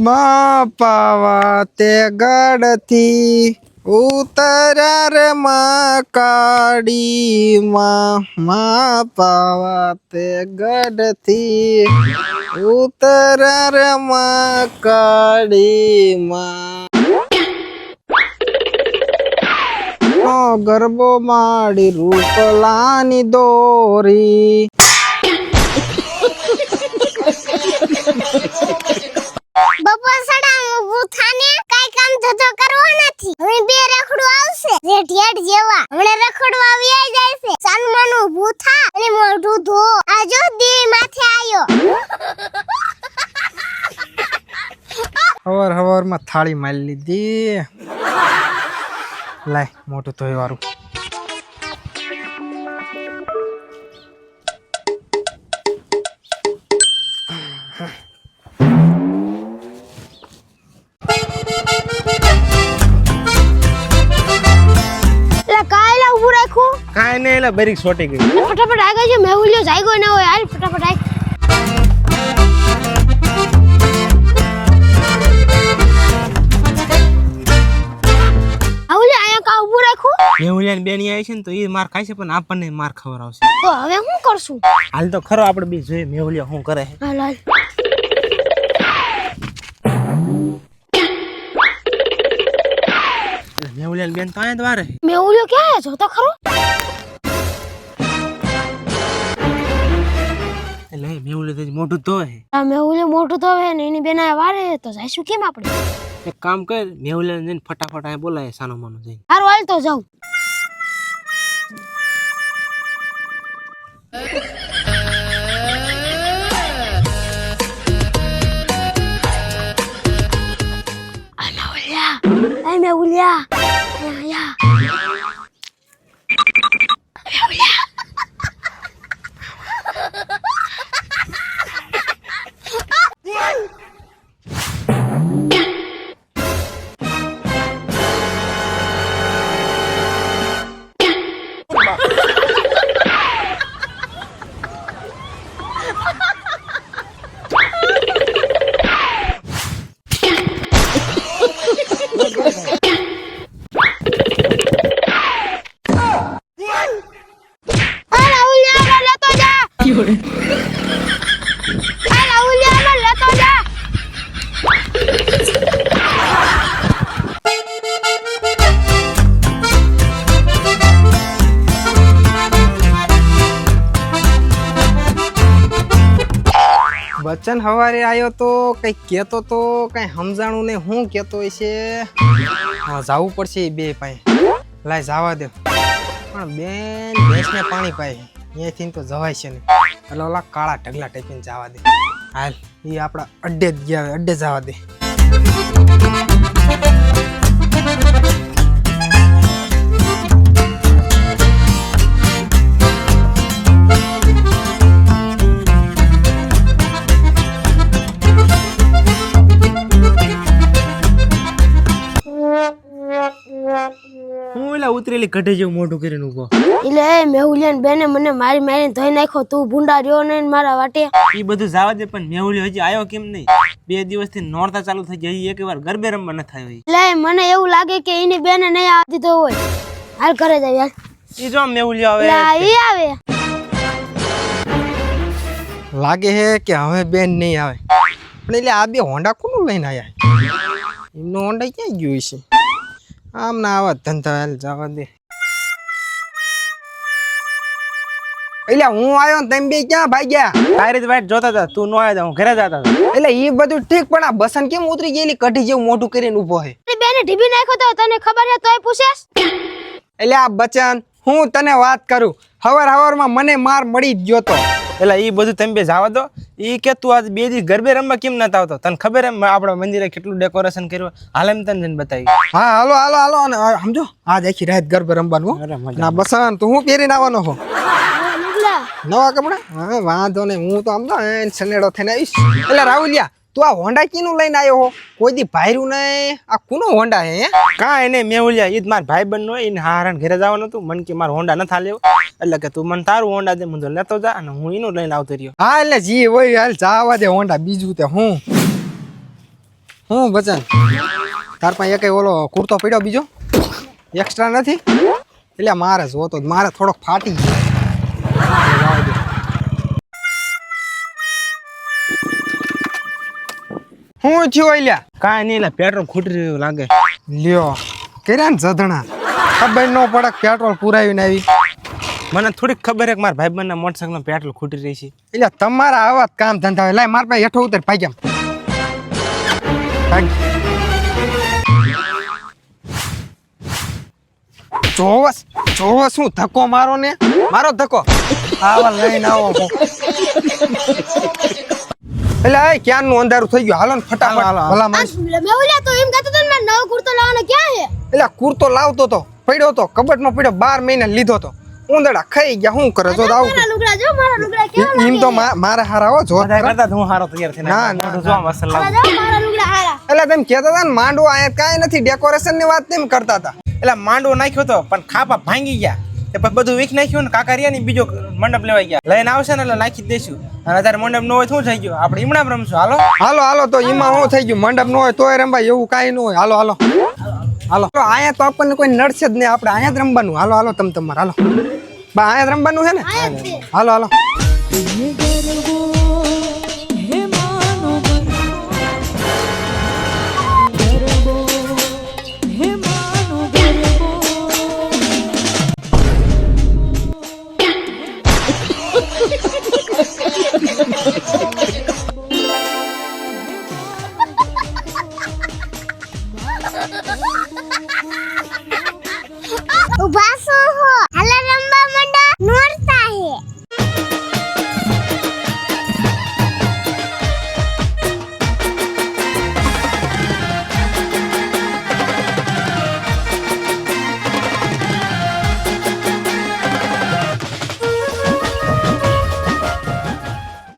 માં પાવા તે ગઢથી ઉતર્યા રે માં માં પાવા તે ગઢથી ઉતર્યા રે માં ગરબો માડી રૂપલાની દોરી. બે રખડું આવશે જેઠ જેવા. હમણે આઈ જાય છે. સાનમાનું ઊભું થા અને મોઢું ધો. આજો જો દેવી માથે આયો. હવાર હવારમાં થાળી મારી લીધી. લાય, મોટું ધોઈ વાળું રાખ્યું કાંઈ નહીં એટલે બરીક સોટી ગઈ ફટાફટ આગળ છે મેહુલ્યો જાગ્યો ના હોય હાલ ફટાફટ આગ આવું આયા કા ઊભું રાખ્યું મેહુલિયાની બેની આવી છે ને તો એ માર ખાય છે પણ આપણને માર ખબર આવશે તો હવે શું કરશું? હાલ તો ખરો આપણે બી જોઈએ મેહુલિયા શું કરે છે હાલ હાલ. મેહુલિયાની બેન તો અહીંયા દ્વારે છે. મેહુલ્યો ક્યાં છે? જો તો ખરો. એટલે મેહુલે તો મોટું તો હે. આ મેહુલે મોટું તો હે ને એની બેના વારે તો જઈશું કેમ આપણે? એક કામ કર મેહુલે જઈને ફટાફટ આ બોલાય સાનો માનો જઈને. હારું હાલ તો જાઉં. એ મેહુલિયા અહીંયા જા બચ્ચન હવારે આવ્યો તો કઈ કહેતો તો કઈ સમજાણું ને હું કહેતો હશે હા જવું પડશે બે પાસે. લાય જવા દે. પણ બેન ભેંસને પાણી પાય. અહીંયાથી તો જવાય છે ને એટલે ઓલા કાળા ઢગલા ટેકીને જવા દે. હાલ એ આપણા અડ્ડે જ ગયા અડ્ડે જવા દે. એલા ઉતરેલી કઢે જેવું મોઢું કરીને ઊભો એટલે એ મેહુલિયાન બેને મને મારી મારીને ધોઈ નાખ્યો. તું ભૂંડા રહ્યો ને મારા વાટે. એ બધું જવા દે પણ મેહુલી હજી આવ્યો કેમ નહીં? બે દિવસથી નોરતા ચાલુ થઈ ગઈ. એક વાર ગરબે રમવા ન થાય હોય એટલે મને એવું લાગે કે એની બેને નહીં આવવા દીધો હોય. હાલ ઘરે જાય યાર એ જો મેહુલી આવે. એ આવે. લાગે હે કે હવે બેન નહીં આવે. પણ એટલે આ બે હોન્ડા કોનું લઈને આવ્યા એમનો હોન્ડા ક્યાં ગયું છે આમ ના આવા ધંધા હાલ જવા દે. એટલે હું આવ્યો ને તમે બે ક્યાં ભાગ્યા તારી જ વાટ જોતા હતા તું નો આવ્યા હું ઘરે જતા હતા. એટલે એ બધું ઠીક પણ આ બસન કેમ ઉતરી ગયેલી? કઢી જેવું મોટું કરીને ઊભો હે. બેને ઢીબી નાખ્યો તો તને ખબર છે તોય પૂછેસ એટલે આ બચન હું તને વાત કરું. હવાર હવારમાં મને માર મળી જ ગયો તો. એટલે એ બધું તમે બે જવા દો. એ કે તું આજ બે દિવસ ગરબે રમવા કેમ નતા આવતો? તને ખબર એમ આપણા મંદિરે કેટલું ડેકોરેશન કર્યું? હાલ એમ તને જઈને બતાવી. હા હાલો હાલો હાલો અને સમજો? આજ આખી રાત ગરબે રમવાનું ના. બસન તું હું પહેરીને આવવાનો હો? નવા કપડા? હા વાંધો નહીં હું તો આમ તો એન સનેડો થઈને આવીશ. એટલે રાહુલિયા તું આ હોન્ડા કીનું લઈને આવ્યો હો? કોઈ દી ભાયરું નહીં. આ કુનો હોન્ડા હે હે? એને નહીં મેહુલિયા ઈ માર ભાઈ બંધ હોય એને હારણ ઘરે જવાનું હતું. મને કે મારો હોન્ડા નથી લેવો એટલે કે તું મને તારું હોન્ડા દે મને લેતો જા અને હું એનું લઈને આવતો રહ્યો. હા એટલે જી હોય હાલ જાવા દે હોન્ડા બીજું તે હું. હું બચન. તાર પાસે એક ઓલો કુર્તો પડ્યો બીજો. એક્સ્ટ્રા નથી? એટલે મારે જોતો. મારે થોડોક ફાટી ગયો. હું થયું અલ્યા? કાંઈ નહીં એટલે પેટ્રોલ ખૂટી રહ્યું લાગે. લ્યો. કર્યા ને જધણા. ખબર ન પડે પેટ્રોલ પેટ્રોલ પુરાવીને આવી. મને થોડીક ખબર છે કે મારા ભાઈબંધના મોટરસાઇકલમાં પેટ્રોલ ખૂટી રહી છે. એટલે તમારા આવા જ કામ ધંધા હોય. લાય માર પાસે હેઠો ઉતર ભાગ્યા ભાગ. જોવસ જોવસ હું ધક્કો મારો ને? મારો ધક્કો. આવા લઈને આવો. એટલે એ ક્યારનું અંધારું થઈ ગયું? હાલો ને ફટાફટ. ભલા માણસ. મેં ઓલા તો એમ કહેતો તો મેં નવો કુર્તો લાવવાનો ક્યાં હે એટલે કુર્તો લાવતો તો પડ્યો તો કબટમાં પડ્યો બાર મહિને લીધો તો. ઉંદડા ખાઈ ગયા શું કરે? જો આવું મારા લુગડા જો મારા લુગડા કેવા એમ તો મારા હારા હો જો બધા કરતા હું હારો તૈયાર થઈને ના, ના, જો મસલ જો મારા લુગડા હારા. એટલે તેમ કહેતા હતા ને માંડવો અહીંયા કાઈ નથી ડેકોરેશનની વાત તેમ કરતા હતા. એટલે માંડવો નાખ્યો તો પણ ખાપા ભાંગી ગયા. એ પછી બધું વીક નાખ્યું ને કાકા રહ્યા ને બીજો મંડપ લેવાઈ ગયા. લઈને આવશે ને એટલે નાખી દેશું. દઈશું અને અત્યારે મંડપ ન હોય શું થઈ ગયું? આપણે ઈમણામ રમશું. હાલો? હાલો હાલો તો એમાં શું થઈ ગયું? મંડપ ન હોય તોય રમવાય એવું કાંઈ ન હોય. હાલો હાલો. હાલો. તો અહીંયા તો આપણને કોઈ નડશે જ નહીં. આપણે અહીંયા જ રમવાનું. હાલો હાલો તમ તમારે. હાલો. બા અહીંયા જ રમવાનું છે ને? હાલો હાલો. Ubah.